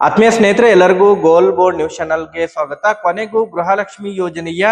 ಆತ್ಮೀಯ ಸ್ನೇಹಿತರೆ ಎಲ್ಲರಿಗೂ ಗೋಲ್ ಬೋರ್ಡ್ ನ್ಯೂಸ್ ಚಾನಲ್ಗೆ ಸ್ವಾಗತ. ಕೊನೆಗೂ ಗೃಹಲಕ್ಷ್ಮಿ ಯೋಜನೆಯ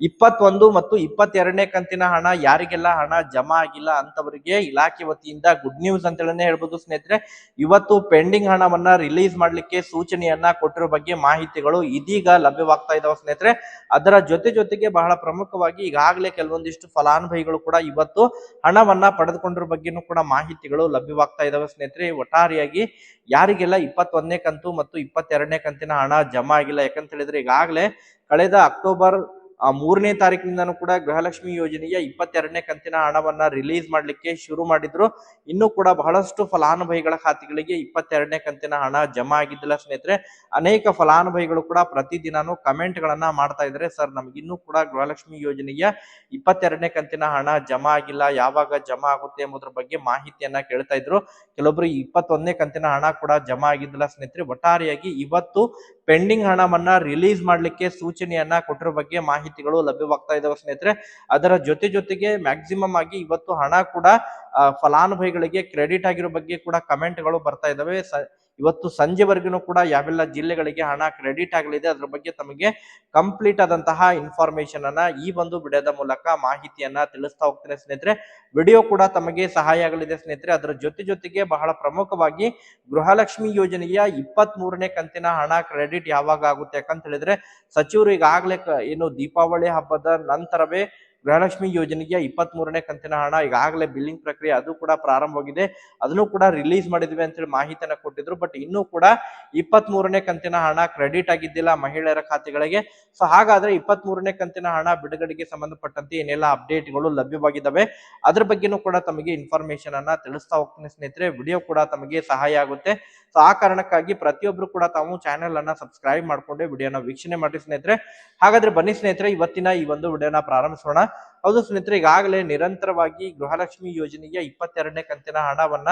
ಇಪ್ಪತ್ತೊಂದು ಮತ್ತು ಇಪ್ಪತ್ತೆರಡನೇ ಕಂತಿನ ಹಣ ಯಾರಿಗೆಲ್ಲ ಹಣ ಜಮಾ ಆಗಿಲ್ಲ ಅಂತವರಿಗೆ ಇಲಾಖೆ ವತಿಯಿಂದ ಗುಡ್ ನ್ಯೂಸ್ ಅಂತ ಹೇಳನೆ ಹೇಳ್ಬೋದು ಸ್ನೇಹಿತರೆ. ಇವತ್ತು ಪೆಂಡಿಂಗ್ ಹಣವನ್ನ ರಿಲೀಸ್ ಮಾಡ್ಲಿಕ್ಕೆ ಸೂಚನೆಯನ್ನ ಕೊಟ್ಟಿರೋ ಬಗ್ಗೆ ಮಾಹಿತಿಗಳು ಇದೀಗ ಲಭ್ಯವಾಗ್ತಾ ಇದಾವೆ ಸ್ನೇಹಿತರೆ. ಅದರ ಜೊತೆ ಜೊತೆಗೆ ಬಹಳ ಪ್ರಮುಖವಾಗಿ ಈಗಾಗಲೇ ಕೆಲವೊಂದಿಷ್ಟು ಫಲಾನುಭವಿಗಳು ಕೂಡ ಇವತ್ತು ಹಣವನ್ನ ಪಡೆದುಕೊಂಡಿರೋ ಬಗ್ಗೆನೂ ಕೂಡ ಮಾಹಿತಿಗಳು ಲಭ್ಯವಾಗ್ತಾ ಇದಾವೆ ಸ್ನೇಹಿತರೆ. ಒಟ್ಟಾರೆಯಾಗಿ ಯಾರಿಗೆಲ್ಲ ಇಪ್ಪತ್ತೊಂದನೇ ಕಂತು ಮತ್ತು ಇಪ್ಪತ್ತೆರಡನೇ ಕಂತಿನ ಹಣ ಜಮಾ ಆಗಿಲ್ಲ ಯಾಕಂತ ಹೇಳಿದ್ರೆ ಈಗಾಗಲೇ ಕಳೆದ ಅಕ್ಟೋಬರ್ ಆ, ಮೂರನೇ ತಾರೀಕಿನಿಂದನೂ ಕೂಡ ಗೃಹಲಕ್ಷ್ಮಿ ಯೋಜನೆಯ ಇಪ್ಪತ್ತೆರಡನೇ ಕಂತಿನ ಹಣವನ್ನ ರಿಲೀಸ್ ಮಾಡಲಿಕ್ಕೆ ಶುರು ಮಾಡಿದ್ರು. ಇನ್ನು ಕೂಡ ಬಹಳಷ್ಟು ಫಲಾನುಭವಿಗಳ ಖಾತೆಗಳಿಗೆ ಇಪ್ಪತ್ತೆರಡನೇ ಕಂತಿನ ಹಣ ಜಮಾ ಆಗಿದ್ದಿಲ್ಲ ಸ್ನೇಹಿತರೆ. ಅನೇಕ ಫಲಾನುಭವಿಗಳು ಕೂಡ ಪ್ರತಿದಿನಾನು ಕಮೆಂಟ್ ಗಳನ್ನ ಮಾಡ್ತಾ ಇದ್ದಾರೆ. ಸರ್ ನಮಗಿನ್ನೂ ಕೂಡ ಗೃಹಲಕ್ಷ್ಮಿ ಯೋಜನೆಯ ಇಪ್ಪತ್ತೆರಡನೇ ಕಂತಿನ ಹಣ ಜಮಾ ಆಗಿಲ್ಲ. ಯಾವಾಗ ಜಮಾ ಆಗುತ್ತೆ ಎಂಬುದ್ರ ಬಗ್ಗೆ ಮಾಹಿತಿಯನ್ನ ಕೇಳ್ತಾ ಇದ್ರು. ಕೆಲವೊಬ್ರು ಇಪ್ಪತ್ತೊಂದನೇ ಕಂತಿನ ಹಣ ಕೂಡ ಜಮಾ ಆಗಿದ್ದಿಲ್ಲ ಸ್ನೇಹಿತರೆ. ಒಟ್ಟಾರೆಯಾಗಿ ಇವತ್ತು ಪೆಂಡಿಂಗ್ ಹಣವನ್ನ ರಿಲೀಸ್ ಮಾಡಲಿಕ್ಕೆ ಸೂಚನೆಯನ್ನ ಕೊಟ್ಟಿರೋ ಬಗ್ಗೆ ಮಾಹಿತಿಗಳು ಲಭ್ಯವಾಗ್ತಾ ಇದಾವೆ ಸ್ನೇಹಿತರೆ. ಅದರ ಜೊತೆ ಜೊತೆಗೆ ಮ್ಯಾಕ್ಸಿಮಮ್ ಆಗಿ ಇವತ್ತು ಹಣ ಕೂಡ ಫಲಾನುಭವಿಗಳಿಗೆ ಕ್ರೆಡಿಟ್ ಆಗಿರೋ ಬಗ್ಗೆ ಕೂಡ ಕಮೆಂಟ್ಗಳು ಬರ್ತಾ ಇದಾವೆ. ಇವತ್ತು ಸಂಜೆವರೆಗೂ ಕೂಡ ಯಾವೆಲ್ಲ ಜಿಲ್ಲೆಗಳಿಗೆ ಹಣ ಕ್ರೆಡಿಟ್ ಆಗಲಿದೆ, ಅದರ ಬಗ್ಗೆ ತಮಗೆ ಕಂಪ್ಲೀಟ್ ಆದಂತಹ ಇನ್ಫಾರ್ಮೇಶನ್ ಅನ್ನ ಈ ಒಂದು ವಿಡಿಯೋದ ಮೂಲಕ ಮಾಹಿತಿಯನ್ನ ತಿಳಿಸ್ತಾ ಹೋಗ್ತೇನೆ ಸ್ನೇಹಿತರೆ. ವಿಡಿಯೋ ಕೂಡ ತಮಗೆ ಸಹಾಯ ಆಗಲಿದೆ ಸ್ನೇಹಿತರೆ. ಅದರ ಜೊತೆ ಜೊತೆಗೆ ಬಹಳ ಪ್ರಮುಖವಾಗಿ ಗೃಹಲಕ್ಷ್ಮಿ ಯೋಜನೆಯ ಇಪ್ಪತ್ತ್ ಕಂತಿನ ಹಣ ಕ್ರೆಡಿಟ್ ಯಾವಾಗ ಆಗುತ್ತೆ ಯಾಕಂತ ಹೇಳಿದ್ರೆ, ಸಚಿವರು ಈಗಾಗಲೇ ಏನು ದೀಪಾವಳಿ ಹಬ್ಬದ ನಂತರವೇ ಗೃಹಲಕ್ಷ್ಮಿ ಯೋಜನೆಗೆ ಇಪ್ಪತ್ತ್ ಮೂರನೇ ಕಂತಿನ ಹಣ. ಈಗಾಗಲೇ ಬಿಲ್ಲಿಂಗ್ ಪ್ರಕ್ರಿಯೆ ಅದು ಕೂಡ ಪ್ರಾರಂಭವಾಗಿದೆ. ಅದನ್ನು ಕೂಡ ರಿಲೀಸ್ ಮಾಡಿದ್ವಿ ಅಂತೇಳಿ ಮಾಹಿತಿಯನ್ನ ಕೊಟ್ಟಿದ್ರು. ಬಟ್ ಇನ್ನೂ ಕೂಡ ಇಪ್ಪತ್ತ್ ಮೂರನೇ ಕಂತಿನ ಹಣ ಕ್ರೆಡಿಟ್ ಆಗಿದ್ದಿಲ್ಲ ಮಹಿಳೆಯರ ಖಾತೆಗಳಿಗೆ. ಸೊ ಹಾಗಾದ್ರೆ ಇಪ್ಪತ್ತ್ ಮೂರನೇ ಕಂತಿನ ಹಣ ಬಿಡುಗಡೆಗೆ ಸಂಬಂಧಪಟ್ಟಂತೆ ಏನೆಲ್ಲ ಅಪ್ಡೇಟ್ಗಳು ಲಭ್ಯವಾಗಿದ್ದಾವೆ ಅದ್ರ ಬಗ್ಗೆನೂ ಕೂಡ ತಮಗೆ ಇನ್ಫಾರ್ಮೇಶನ್ ಅನ್ನ ತಿಳಿಸ್ತಾ ಹೋಗ್ತೀನಿ ಸ್ನೇಹಿತರೆ. ವಿಡಿಯೋ ಕೂಡ ತಮಗೆ ಸಹಾಯ ಆಗುತ್ತೆ. ಸೊ ಆ ಕಾರಣಕ್ಕಾಗಿ ಪ್ರತಿಯೊಬ್ರು ಕೂಡ ತಾವು ಚಾನೆಲ್ ಅನ್ನ ಸಬ್ಸ್ಕ್ರೈಬ್ ಮಾಡ್ಕೊಂಡು ವಿಡಿಯೋನ ವೀಕ್ಷಣೆ ಮಾಡಿ ಸ್ನೇಹಿತರೆ. ಹಾಗಾದ್ರೆ ಬನ್ನಿ ಸ್ನೇಹಿತರೆ, ಇವತ್ತಿನ ಈ ಒಂದು ವಿಡಿಯೋನ ಪ್ರಾರಂಭಿಸೋಣ. ಹೌದು ಸ್ನೇಹಿತರೆ, ಈಗಾಗಲೇ ನಿರಂತರವಾಗಿ ಗೃಹಲಕ್ಷ್ಮಿ ಯೋಜನೆಗೆ ಇಪ್ಪತ್ತೆರಡನೇ ಕಂತಿನ ಹಣವನ್ನ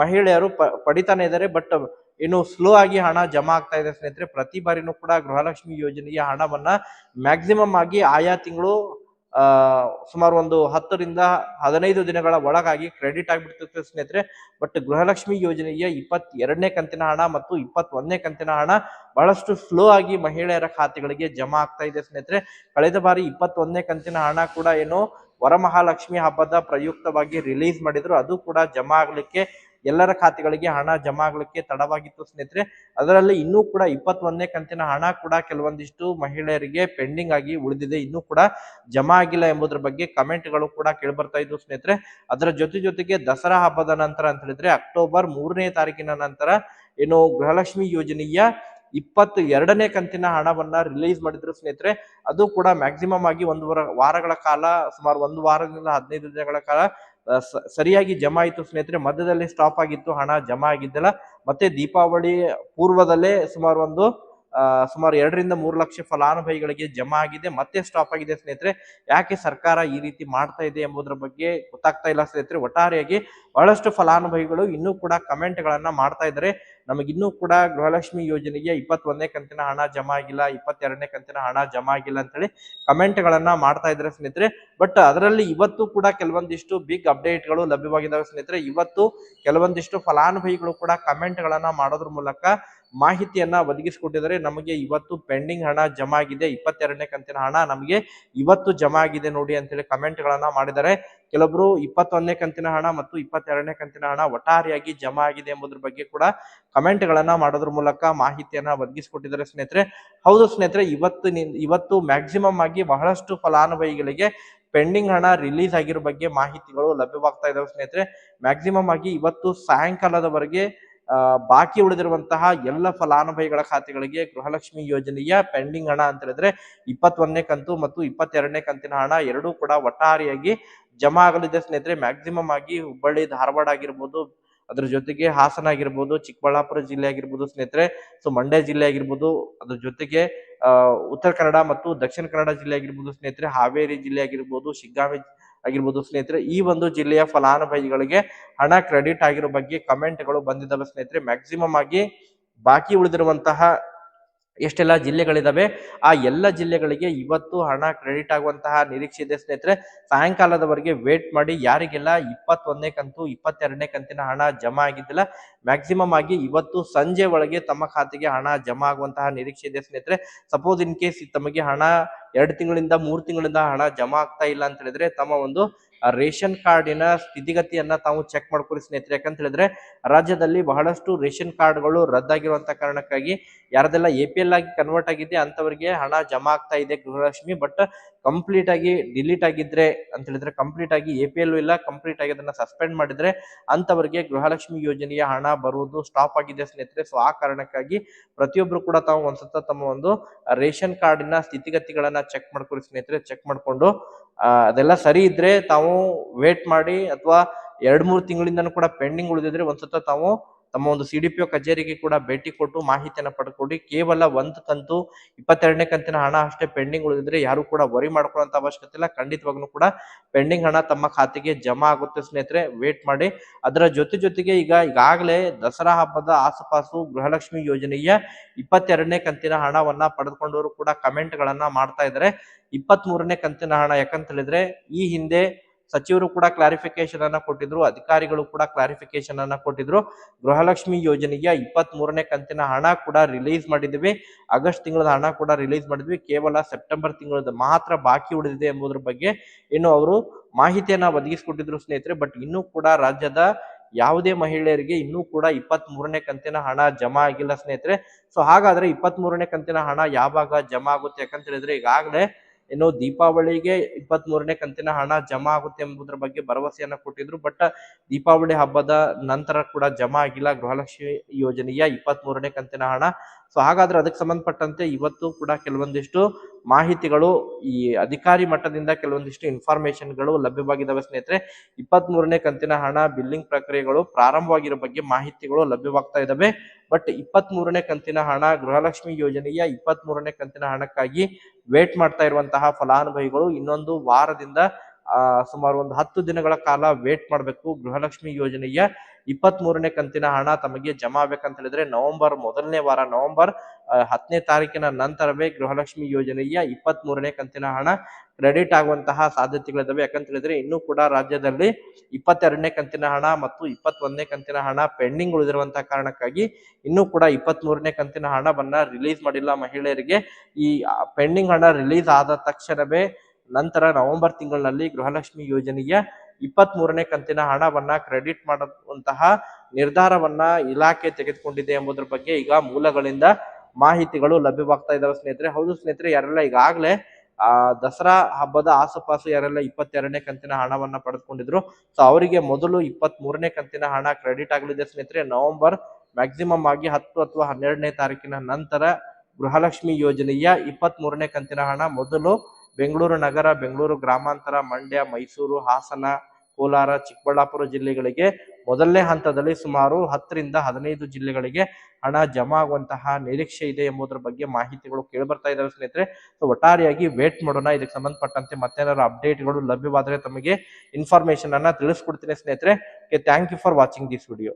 ಮಹಿಳೆಯರು ಪಡಿತಾನೆ ಇದ್ದಾರೆ. ಬಟ್ ಇನ್ನು ಸ್ಲೋ ಆಗಿ ಹಣ ಜಮಾ ಆಗ್ತಾ ಇದೆ ಸ್ನೇಹಿತರೆ. ಪ್ರತಿ ಬಾರಿನೂ ಕೂಡ ಗೃಹಲಕ್ಷ್ಮಿ ಯೋಜನೆಗೆ ಹಣವನ್ನ ಮ್ಯಾಕ್ಸಿಮಮ್ ಆಗಿ ಆಯಾ ತಿಂಗಳು ಸುಮಾರು ಒಂದು ಹತ್ತರಿಂದ ಹದಿನೈದು ದಿನಗಳ ಒಳಗಾಗಿ ಕ್ರೆಡಿಟ್ ಆಗಿಬಿಡ್ತಿತ್ತು ಸ್ನೇಹಿತರೆ. ಬಟ್ ಗೃಹಲಕ್ಷ್ಮಿ ಯೋಜನೆಯ ಇಪ್ಪತ್ತ್ ಎರಡನೇ ಕಂತಿನ ಹಣ ಮತ್ತು ಇಪ್ಪತ್ತೊಂದನೇ ಕಂತಿನ ಹಣ ಬಹಳಷ್ಟು ಸ್ಲೋ ಆಗಿ ಮಹಿಳೆಯರ ಖಾತೆಗಳಿಗೆ ಜಮಾ ಆಗ್ತಾ ಇದೆ ಸ್ನೇಹಿತರೆ. ಕಳೆದ ಬಾರಿ ಇಪ್ಪತ್ತೊಂದನೇ ಕಂತಿನ ಹಣ ಕೂಡ ಏನು ವರಮಹಾಲಕ್ಷ್ಮಿ ಹಬ್ಬದ ಪ್ರಯುಕ್ತವಾಗಿ ರಿಲೀಸ್ ಮಾಡಿದ್ರು. ಅದು ಕೂಡ ಜಮಾ ಆಗ್ಲಿಕ್ಕೆ ಎಲ್ಲರ ಖಾತೆಗಳಿಗೆ ಹಣ ಜಮಾ ಆಗ್ಲಿಕ್ಕೆ ತಡವಾಗಿತ್ತು ಸ್ನೇಹಿತರೆ. ಅದರಲ್ಲಿ ಇನ್ನೂ ಕೂಡ ಇಪ್ಪತ್ತೊಂದನೇ ಕಂತಿನ ಹಣ ಕೂಡ ಕೆಲವೊಂದಿಷ್ಟು ಮಹಿಳೆಯರಿಗೆ ಪೆಂಡಿಂಗ್ ಆಗಿ ಉಳಿದಿದೆ. ಇನ್ನೂ ಕೂಡ ಜಮಾ ಆಗಿಲ್ಲ ಎಂಬುದರ ಬಗ್ಗೆ ಕಮೆಂಟ್ಗಳು ಕೂಡ ಕೇಳ್ಬರ್ತಾ ಇದ್ವು ಸ್ನೇಹಿತರೆ. ಅದರ ಜೊತೆ ಜೊತೆಗೆ ದಸರಾ ಹಬ್ಬದ ನಂತರ ಅಂತ ಹೇಳಿದ್ರೆ ಅಕ್ಟೋಬರ್ ಮೂರನೇ ತಾರೀಕಿನ ನಂತರ ಏನು ಗೃಹಲಕ್ಷ್ಮಿ ಯೋಜನೆಯ ಇಪ್ಪತ್ತು ಎರಡನೇ ಕಂತಿನ ಹಣವನ್ನ ರಿಲೀಸ್ ಮಾಡಿದ್ರು ಸ್ನೇಹಿತರೆ. ಅದು ಕೂಡ ಮ್ಯಾಕ್ಸಿಮಮ್ ಆಗಿ ಒಂದು ವಾರ ವಾರಗಳ ಕಾಲ, ಸುಮಾರು ಒಂದು ವಾರದಿಂದ ಹದಿನೈದು ದಿನಗಳ ಕಾಲ ಸರಿಯಾಗಿ ಜಮಾ ಆಯಿತು ಸ್ನೇಹಿತರೆ, ಮಧ್ಯದಲ್ಲಿ ಸ್ಟಾಪ್ ಆಗಿತ್ತು, ಹಣ ಜಮಾ ಆಗಿದ್ದಿಲ್ಲ, ಮತ್ತೆ ದೀಪಾವಳಿ ಪೂರ್ವದಲ್ಲೇ ಸುಮಾರು ಒಂದು ಸುಮಾರು ಎರಡರಿಂದ ಮೂರು ಲಕ್ಷ ಫಲಾನುಭವಿಗಳಿಗೆ ಜಮಾ ಆಗಿದೆ, ಮತ್ತೆ ಸ್ಟಾಪ್ ಆಗಿದೆ ಸ್ನೇಹಿತರೆ. ಯಾಕೆ ಸರ್ಕಾರ ಈ ರೀತಿ ಮಾಡ್ತಾ ಇದೆ ಎಂಬುದರ ಬಗ್ಗೆ ಗೊತ್ತಾಗ್ತಾ ಇಲ್ಲ ಸ್ನೇಹಿತರೆ. ಒಟ್ಟಾರೆಯಾಗಿ ಬಹಳಷ್ಟು ಫಲಾನುಭವಿಗಳು ಇನ್ನೂ ಕೂಡ ಕಮೆಂಟ್ ಗಳನ್ನ ಮಾಡ್ತಾ ಇದ್ದಾರೆ. ನಮಗಿನ್ನೂ ಕೂಡ ಗೃಹಲಕ್ಷ್ಮಿ ಯೋಜನೆಗೆ ಇಪ್ಪತ್ತೊಂದನೇ ಕಂತಿನ ಹಣ ಜಮಾ ಆಗಿಲ್ಲ, ಇಪ್ಪತ್ತೆರಡನೇ ಕಂತಿನ ಹಣ ಜಮಾ ಆಗಿಲ್ಲ ಅಂತೇಳಿ ಕಮೆಂಟ್ ಗಳನ್ನ ಮಾಡ್ತಾ ಇದ್ದಾರೆ ಸ್ನೇಹಿತರೆ. ಬಟ್ ಅದರಲ್ಲಿ ಇವತ್ತು ಕೂಡ ಕೆಲವೊಂದಿಷ್ಟು ಬಿಗ್ ಅಪ್ಡೇಟ್ಗಳು ಲಭ್ಯವಾಗಿದ್ದಾವೆ ಸ್ನೇಹಿತರೆ. ಇವತ್ತು ಕೆಲವೊಂದಿಷ್ಟು ಫಲಾನುಭವಿಗಳು ಕೂಡ ಕಮೆಂಟ್ ಗಳನ್ನ ಮಾಡೋದ್ರ ಮೂಲಕ ಮಾಹಿತಿಯನ್ನ ಒದಗಿಸಿಕೊಟ್ಟಿದ್ದಾರೆ. ನಮಗೆ ಇವತ್ತು ಪೆಂಡಿಂಗ್ ಹಣ ಜಮಾ ಆಗಿದೆ ಇಪ್ಪತ್ತೆರಡನೇ ಕಂತಿನ ಹಣ ನಮಗೆ ಇವತ್ತು ಜಮಾ ಆಗಿದೆ ನೋಡಿ ಅಂತೇಳಿ ಕಮೆಂಟ್ ಗಳನ್ನ ಮಾಡಿದ್ದಾರೆ. ಕೆಲವರು ಇಪ್ಪತ್ತೊಂದನೇ ಕಂತಿನ ಹಣ ಮತ್ತು ಇಪ್ಪತ್ತೆರಡನೇ ಕಂತಿನ ಹಣ ಒಟ್ಟಾರೆಯಾಗಿ ಜಮಾ ಆಗಿದೆ ಎಂಬುದ್ರ ಬಗ್ಗೆ ಕೂಡ ಕಮೆಂಟ್ ಗಳನ್ನ ಮಾಡೋದ್ರ ಮೂಲಕ ಮಾಹಿತಿಯನ್ನ ಒದಗಿಸಿಕೊಟ್ಟಿದ್ದಾರೆ ಸ್ನೇಹಿತರೆ. ಹೌದು ಸ್ನೇಹಿತರೆ, ಇವತ್ತು ಇವತ್ತು ಮ್ಯಾಕ್ಸಿಮಮ್ ಆಗಿ ಬಹಳಷ್ಟು ಫಲಾನುಭವಿಗಳಿಗೆ ಪೆಂಡಿಂಗ್ ಹಣ ರಿಲೀಸ್ ಆಗಿರೋ ಬಗ್ಗೆ ಮಾಹಿತಿಗಳು ಲಭ್ಯವಾಗ್ತಾ ಇದಾವೆ ಸ್ನೇಹಿತರೆ. ಮ್ಯಾಕ್ಸಿಮಮ್ ಆಗಿ ಇವತ್ತು ಸಾಯಂಕಾಲದವರೆಗೆ ಬಾಕಿ ಉಳಿದಿರುವಂತಹ ಎಲ್ಲ ಫಲಾನುಭವಿಗಳ ಖಾತೆಗಳಿಗೆ ಗೃಹಲಕ್ಷ್ಮಿ ಯೋಜನೆಯ ಪೆಂಡಿಂಗ್ ಹಣ ಅಂತ ಹೇಳಿದ್ರೆ ಇಪ್ಪತ್ತೊಂದನೇ ಕಂತು ಮತ್ತು ಇಪ್ಪತ್ತೆರಡನೇ ಕಂತಿನ ಹಣ ಎರಡೂ ಕೂಡ ಒಟ್ಟಾರೆಯಾಗಿ ಜಮಾ ಆಗಲಿದೆ ಸ್ನೇಹಿತರೆ. ಮ್ಯಾಕ್ಸಿಮಮ್ ಆಗಿ ಹುಬ್ಬಳ್ಳಿ, ಧಾರವಾಡ ಆಗಿರ್ಬೋದು, ಅದ್ರ ಜೊತೆಗೆ ಹಾಸನ ಆಗಿರ್ಬೋದು, ಚಿಕ್ಕಬಳ್ಳಾಪುರ ಜಿಲ್ಲೆ ಆಗಿರ್ಬೋದು ಸ್ನೇಹಿತರೆ. ಸೊ ಮಂಡ್ಯ ಜಿಲ್ಲೆ ಆಗಿರ್ಬೋದು, ಅದ್ರ ಜೊತೆಗೆ ಉತ್ತರ ಕನ್ನಡ ಮತ್ತು ದಕ್ಷಿಣ ಕನ್ನಡ ಜಿಲ್ಲೆ ಆಗಿರ್ಬೋದು ಸ್ನೇಹಿತರೆ. ಹಾವೇರಿ ಜಿಲ್ಲೆ ಆಗಿರ್ಬೋದು, ಶಿಗ್ಗಾಂವಿ ಆಗಿರ್ಬೋದು ಸ್ನೇಹಿತರೆ, ಈ ಒಂದು ಜಿಲ್ಲೆಯ ಫಲಾನುಭವಿಗಳಿಗೆ ಹಣ ಕ್ರೆಡಿಟ್ ಆಗಿರೋ ಬಗ್ಗೆ ಕಮೆಂಟ್ಗಳು ಬಂದಿದ್ದಾವೆ ಸ್ನೇಹಿತರೆ. ಮ್ಯಾಕ್ಸಿಮಮ್ ಆಗಿ ಬಾಕಿ ಉಳಿದಿರುವಂತಹ ಎಷ್ಟೆಲ್ಲ ಜಿಲ್ಲೆಗಳಿದ್ದಾವೆ ಆ ಎಲ್ಲ ಜಿಲ್ಲೆಗಳಿಗೆ ಇವತ್ತು ಹಣ ಕ್ರೆಡಿಟ್ ಆಗುವಂತಹ ನಿರೀಕ್ಷೆ ಇದೆ ಸ್ನೇಹಿತರೆ. ಸಾಯಂಕಾಲದವರೆಗೆ ವೇಟ್ ಮಾಡಿ, ಯಾರಿಗೆಲ್ಲ ಇಪ್ಪತ್ತೊಂದನೇ ಕಂತು, ಇಪ್ಪತ್ತೆರಡನೇ ಕಂತಿನ ಹಣ ಜಮಾ ಆಗಿದ್ದಿಲ್ಲ ಮ್ಯಾಕ್ಸಿಮಮ್ ಆಗಿ ಇವತ್ತು ಸಂಜೆ ಒಳಗೆ ತಮ್ಮ ಖಾತೆಗೆ ಹಣ ಜಮಾ ಆಗುವಂತಹ ನಿರೀಕ್ಷೆ ಇದೆ ಸ್ನೇಹಿತರೆ. ಸಪೋಸ್ ಇನ್ ಕೇಸ್ ತಮಗೆ ಹಣ ಎರಡು ತಿಂಗಳಿಂದ, ಮೂರು ತಿಂಗಳಿಂದ ಹಣ ಜಮಾ ಆಗ್ತಾ ಇಲ್ಲ ಅಂತ ಹೇಳಿದ್ರೆ, ತಮ್ಮ ಒಂದು ರೇಷನ್ ಕಾರ್ಡಿನ ಸ್ಥಿತಿಗತಿಯನ್ನ ತಾವು ಚೆಕ್ ಮಾಡ್ಕೊಳ್ಳಿ ಸ್ನೇಹಿತರೆ. ಯಾಕಂತ ಹೇಳಿದ್ರೆ ರಾಜ್ಯದಲ್ಲಿ ಬಹಳಷ್ಟು ರೇಷನ್ ಕಾರ್ಡ್ಗಳು ರದ್ದಾಗಿರುವಂತ ಕಾರಣಕ್ಕಾಗಿ ಯಾರದೆಲ್ಲ ಎ ಪಿ ಎಲ್ ಆಗಿ ಕನ್ವರ್ಟ್ ಆಗಿದೆ ಅಂತವರಿಗೆ ಹಣ ಜಮಾ ಆಗ್ತಾ ಇದೆ ಗೃಹಲಕ್ಷ್ಮಿ. ಬಟ್ ಕಂಪ್ಲೀಟ್ ಆಗಿ ಡಿಲೀಟ್ ಆಗಿದ್ರೆ ಅಂತ ಹೇಳಿದ್ರೆ ಕಂಪ್ಲೀಟ್ ಆಗಿ ಎ ಪಿ ಎಲ್ ಇಲ್ಲ ಕಂಪ್ಲೀಟ್ ಆಗಿ ಅದನ್ನ ಸಸ್ಪೆಂಡ್ ಮಾಡಿದ್ರೆ ಅಂತವರಿಗೆ ಗೃಹಲಕ್ಷ್ಮಿ ಯೋಜನೆಯ ಹಣ ಬರುವುದು ಸ್ಟಾಪ್ ಆಗಿದೆ ಸ್ನೇಹಿತರೆ. ಸೊ ಆ ಕಾರಣಕ್ಕಾಗಿ ಪ್ರತಿಯೊಬ್ರು ಕೂಡ ತಾವು ಒಂದ್ಸತ ತಮ್ಮ ಒಂದು ರೇಷನ್ ಕಾರ್ಡಿನ ಸ್ಥಿತಿಗತಿಗಳನ್ನ ಚೆಕ್ ಮಾಡ್ಕೊಳ್ಳಿ ಸ್ನೇಹಿತರೆ. ಚೆಕ್ ಮಾಡ್ಕೊಂಡು ಆ, ಅದೆಲ್ಲ ಸರಿ ಇದ್ರೆ ತಾವು ವೇಟ್ ಮಾಡಿ ಅಥವಾ ಎರಡ್ ಮೂರು ತಿಂಗಳಿಂದನೂ ಕೂಡ ಪೆಂಡಿಂಗ್ ಉಳಿದಿದ್ರೆ ಒಂದ್ಸತ ತಾವು ತಮ್ಮ ಒಂದು ಸಿ ಡಿ ಕಚೇರಿಗೆ ಕೂಡ ಭೇಟಿ ಕೊಟ್ಟು ಮಾಹಿತಿಯನ್ನು ಪಡ್ಕೊಂಡು ಕೇವಲ ಒಂದು ಕಂತು ಇಪ್ಪತ್ತೆರಡನೇ ಕಂತಿನ ಹಣ ಅಷ್ಟೇ ಪೆಂಡಿಂಗ್ ಉಳಿದಿದ್ರೆ ಯಾರು ಕೂಡ ವರಿ ಮಾಡ್ಕೊಳ್ಳೋಂತ ಅವಶ್ಯಕತೆ ಇಲ್ಲ. ಖಂಡಿತವಾಗ್ಲೂ ಕೂಡ ಪೆಂಡಿಂಗ್ ಹಣ ತಮ್ಮ ಖಾತೆಗೆ ಜಮಾ ಆಗುತ್ತೆ ಸ್ನೇಹಿತರೆ. ವೇಟ್ ಮಾಡಿ. ಅದರ ಜೊತೆ ಜೊತೆಗೆ ಈಗ ಈಗಾಗಲೇ ದಸರಾ ಹಬ್ಬದ ಆಸುಪಾಸು ಗೃಹಲಕ್ಷ್ಮಿ ಯೋಜನೆಯ ಇಪ್ಪತ್ತೆರಡನೇ ಕಂತಿನ ಹಣವನ್ನ ಪಡೆದುಕೊಂಡವರು ಕೂಡ ಕಮೆಂಟ್ ಗಳನ್ನ ಮಾಡ್ತಾ ಇದ್ದಾರೆ. ಇಪ್ಪತ್ತ್ ಮೂರನೇ ಕಂತಿನ ಹಣ ಯಾಕಂತ ಹೇಳಿದ್ರೆ ಈ ಹಿಂದೆ ಸಚಿವರು ಕೂಡ ಕ್ಲಾರಿಫಿಕೇಶನ್ ಅನ್ನ ಕೊಟ್ಟಿದ್ರು, ಅಧಿಕಾರಿಗಳು ಕೂಡ ಕ್ಲಾರಿಫಿಕೇಶನ್ ಅನ್ನ ಕೊಟ್ಟಿದ್ರು. ಗೃಹಲಕ್ಷ್ಮಿ ಯೋಜನೆಯ ಇಪ್ಪತ್ತ್ ಮೂರನೇ ಕಂತಿನ ಹಣ ಕೂಡ ರಿಲೀಸ್ ಮಾಡಿದ್ವಿ. ಆಗಸ್ಟ್ ತಿಂಗಳದ ಹಣ ಕೂಡ ರಿಲೀಸ್ ಮಾಡಿದ್ವಿ. ಕೇವಲ ಸೆಪ್ಟೆಂಬರ್ ತಿಂಗಳದ ಮಾತ್ರ ಬಾಕಿ ಉಳಿದಿದೆ ಎಂಬುದರ ಬಗ್ಗೆ ಇನ್ನು ಅವರು ಮಾಹಿತಿಯನ್ನ ಒದಗಿಸಿಕೊಟ್ಟಿದ್ರು ಸ್ನೇಹಿತರೆ. ಬಟ್ ಇನ್ನೂ ಕೂಡ ರಾಜ್ಯದ ಯಾವುದೇ ಮಹಿಳೆಯರಿಗೆ ಇನ್ನೂ ಕೂಡ ಇಪ್ಪತ್ತ್ ಮೂರನೇ ಕಂತಿನ ಹಣ ಜಮಾ ಆಗಿಲ್ಲ ಸ್ನೇಹಿತರೆ. ಸೊ ಹಾಗಾದ್ರೆ ಇಪ್ಪತ್ತ್ ಮೂರನೇ ಕಂತಿನ ಹಣ ಯಾವಾಗ ಜಮಾ ಆಗುತ್ತೆ ಯಾಕಂತ ಹೇಳಿದ್ರೆ ಈಗಾಗಲೇ ಇನ್ನು ದೀಪಾವಳಿಗೆ ಇಪ್ಪತ್ತ್ ಮೂರನೇ ಕಂತಿನ ಹಣ ಜಮಾ ಆಗುತ್ತೆ ಎಂಬುದರ ಬಗ್ಗೆ ಭರವಸೆಯನ್ನ ಕೊಟ್ಟಿದ್ರು. ಬಟ್ ದೀಪಾವಳಿ ಹಬ್ಬದ ನಂತರ ಕೂಡ ಜಮಾ ಆಗಿಲ್ಲ. ಗೃಹಲಕ್ಷ್ಮಿ ಯೋಜನೆಯ ಇಪ್ಪತ್ತ್ ಮೂರನೇ ಕಂತಿನ ಹಣ ಸೊ ಹಾಗಾದ್ರೆ ಅದಕ್ಕೆ ಸಂಬಂಧಪಟ್ಟಂತೆ ಇವತ್ತು ಕೂಡ ಕೆಲವೊಂದಿಷ್ಟು ಮಾಹಿತಿಗಳು ಈ ಅಧಿಕಾರಿ ಮಟ್ಟದಿಂದ ಕೆಲವೊಂದಿಷ್ಟು ಇನ್ಫಾರ್ಮೇಶನ್ಗಳು ಲಭ್ಯವಾಗಿದ್ದಾವೆ ಸ್ನೇಹಿತರೆ. ಇಪ್ಪತ್ತ್ ಮೂರನೇ ಕಂತಿನ ಹಣ ಬಿಲ್ಲಿಂಗ್ ಪ್ರಕ್ರಿಯೆಗಳು, ಪ್ರಾರಂಭವಾಗಿರೋ ಬಗ್ಗೆ ಮಾಹಿತಿಗಳು ಲಭ್ಯವಾಗ್ತಾ ಇದ್ದಾವೆ ಬಟ್ ಇಪ್ಪತ್ತ್ ಮೂರನೇ ಕಂತಿನ ಹಣ, ಗೃಹಲಕ್ಷ್ಮಿ ಯೋಜನೆಯ ಇಪ್ಪತ್ತ್ ಮೂರನೇ ಕಂತಿನ ಹಣಕ್ಕಾಗಿ ವೇಟ್ ಮಾಡ್ತಾ ಇರುವಂತಹ ಫಲಾನುಭವಿಗಳು ಇನ್ನೊಂದು ವಾರದಿಂದ ಸುಮಾರು ಒಂದು ಹತ್ತು ದಿನಗಳ ಕಾಲ ವೇಟ್ ಮಾಡಬೇಕು ಗೃಹಲಕ್ಷ್ಮಿ ಯೋಜನೆಯ ಇಪ್ಪತ್ತ್ ಮೂರನೇ ಕಂತಿನ ಹಣ ತಮಗೆ ಜಮಾ ಆಗ್ಬೇಕಂತ ಹೇಳಿದ್ರೆ ನವೆಂಬರ್ ಮೊದಲನೇ ವಾರ, ನವೆಂಬರ್ ಹತ್ತನೇ ತಾರೀಕಿನ ನಂತರವೇ ಗೃಹಲಕ್ಷ್ಮಿ ಯೋಜನೆಯ ಇಪ್ಪತ್ತ್ ಮೂರನೇ ಕಂತಿನ ಹಣ ಕ್ರೆಡಿಟ್ ಆಗುವಂತಹ ಸಾಧ್ಯತೆಗಳಿದಾವೆ. ಯಾಕಂತ ಹೇಳಿದ್ರೆ ಇನ್ನೂ ಕೂಡ ರಾಜ್ಯದಲ್ಲಿ ಇಪ್ಪತ್ತೆರಡನೇ ಕಂತಿನ ಹಣ ಮತ್ತು ಇಪ್ಪತ್ತೊಂದನೇ ಕಂತಿನ ಹಣ ಪೆಂಡಿಂಗ್ ಉಳಿದಿರುವಂತಹ ಕಾರಣಕ್ಕಾಗಿ ಇನ್ನೂ ಕೂಡ ಇಪ್ಪತ್ತ್ ಮೂರನೇ ಕಂತಿನ ಹಣವನ್ನ ರಿಲೀಸ್ ಮಾಡಿಲ್ಲ ಮಹಿಳೆಯರಿಗೆ. ಈ ಪೆಂಡಿಂಗ್ ಹಣ ರಿಲೀಸ್ ಆದ ತಕ್ಷಣವೇ ನಂತರ ನವೆಂಬರ್ ತಿಂಗಳಿನಲ್ಲಿ ಗೃಹಲಕ್ಷ್ಮಿ ಯೋಜನೆಯ ಇಪ್ಪತ್ತ್ ಮೂರನೇ ಕಂತಿನ ಹಣವನ್ನ ಕ್ರೆಡಿಟ್ ಮಾಡುವಂತಹ ನಿರ್ಧಾರವನ್ನ ಇಲಾಖೆ ತೆಗೆದುಕೊಂಡಿದೆ ಎಂಬುದರ ಬಗ್ಗೆ ಈಗ ಮೂಲಗಳಿಂದ ಮಾಹಿತಿಗಳು ಲಭ್ಯವಾಗ್ತಾ ಇದಾವೆ ಸ್ನೇಹಿತರೆ. ಹೌದು ಸ್ನೇಹಿತರೆ, ಯಾರೆಲ್ಲ ಈಗಾಗಲೇ, ಆ, ದಸರಾ ಹಬ್ಬದ ಆಸುಪಾಸು ಯಾರೆಲ್ಲ ಇಪ್ಪತ್ತೆರಡನೇ ಕಂತಿನ ಹಣವನ್ನ ಪಡೆದುಕೊಂಡಿದ್ರು, ಸೊ ಅವರಿಗೆ ಮೊದಲು ಇಪ್ಪತ್ತ್ ಮೂರನೇ ಕಂತಿನ ಹಣ ಕ್ರೆಡಿಟ್ ಆಗಲಿದೆ ಸ್ನೇಹಿತರೆ. ನವೆಂಬರ್ ಮ್ಯಾಕ್ಸಿಮಮ್ ಆಗಿ ಹತ್ತು ಅಥವಾ ಹನ್ನೆರಡನೇ ತಾರೀಕಿನ ನಂತರ ಗೃಹಲಕ್ಷ್ಮಿ ಯೋಜನೆಯ ಇಪ್ಪತ್ತ್ ಮೂರನೇ ಕಂತಿನ ಹಣ ಮೊದಲು ಬೆಂಗಳೂರು ನಗರ, ಬೆಂಗಳೂರು ಗ್ರಾಮಾಂತರ, ಮಂಡ್ಯ, ಮೈಸೂರು, ಹಾಸನ, ಕೋಲಾರ, ಚಿಕ್ಕಬಳ್ಳಾಪುರ ಜಿಲ್ಲೆಗಳಿಗೆ ಮೊದಲನೇ ಹಂತದಲ್ಲಿ ಸುಮಾರು ಹತ್ತರಿಂದ ಹದಿನೈದು ಜಿಲ್ಲೆಗಳಿಗೆ ಹಣ ಜಮಾ ಆಗುವಂತಹ ನಿರೀಕ್ಷೆ ಇದೆ ಎಂಬುದರ ಬಗ್ಗೆ ಮಾಹಿತಿಗಳು ಕೇಳಿಬರ್ತಾ ಇದಾವೆ ಸ್ನೇಹಿತರೆ. ಸೊ ಒಟ್ಟಾರೆಯಾಗಿ ವೇಟ್ ಮಾಡೋಣ. ಇದಕ್ಕೆ ಸಂಬಂಧಪಟ್ಟಂತೆ ಮತ್ತೇನಾದ್ರು ಅಪ್ಡೇಟ್ಗಳು ಲಭ್ಯವಾದರೆ ತಮಗೆ ಇನ್ಫಾರ್ಮೇಶನ್ ಅನ್ನ ತಿಳಿಸ್ಕೊಡ್ತೀನಿ ಸ್ನೇಹಿತರೆ. Thank you for watching this video